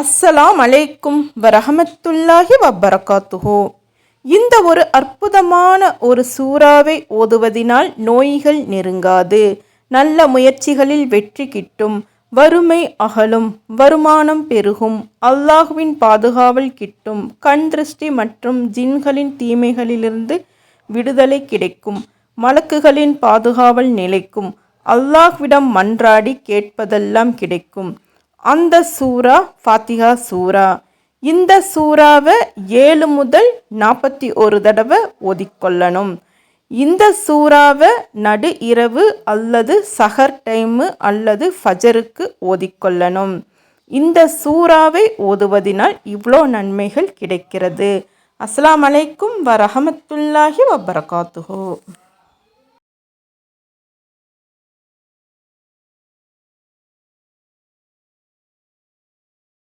அஸ்ஸலாம் அலைக்கும் வரஹமத்துல்லாஹி வபரகாத்துஹோ இந்த ஒரு அற்புதமான ஒரு சூறாவை ஓதுவதினால் நோய்கள் நெருங்காது. நல்ல முயற்சிகளில் வெற்றி கிட்டும். வறுமை அகலும். வருமானம் பெருகும். அல்லாஹுவின் பாதுகாவல் கிட்டும். கண் திருஷ்டி மற்றும் ஜின்களின் தீமைகளிலிருந்து விடுதலை கிடைக்கும். மலக்குகளின் பாதுகாவல் நிலைக்கும். அல்லாஹ்விடம் மன்றாடி கேட்பதெல்லாம் கிடைக்கும். அந்த சூரா ஃபாத்திகா சூரா இந்த சூறாவை ஏழு முதல் நாற்பத்தி ஒரு தடவை ஓதிக்கொள்ளணும். இந்த சூறாவை நடு இரவு அல்லது சஹர் டைமு அல்லது ஃபஜருக்கு ஓதிக்கொள்ளணும். இந்த சூறாவை ஓதுவதினால் இவ்வளோ நன்மைகள் கிடைக்கிறது. அஸ்லாம் அலைக்கும் வரஹமத்துல்லாஹி வபரகாத்துஹோ.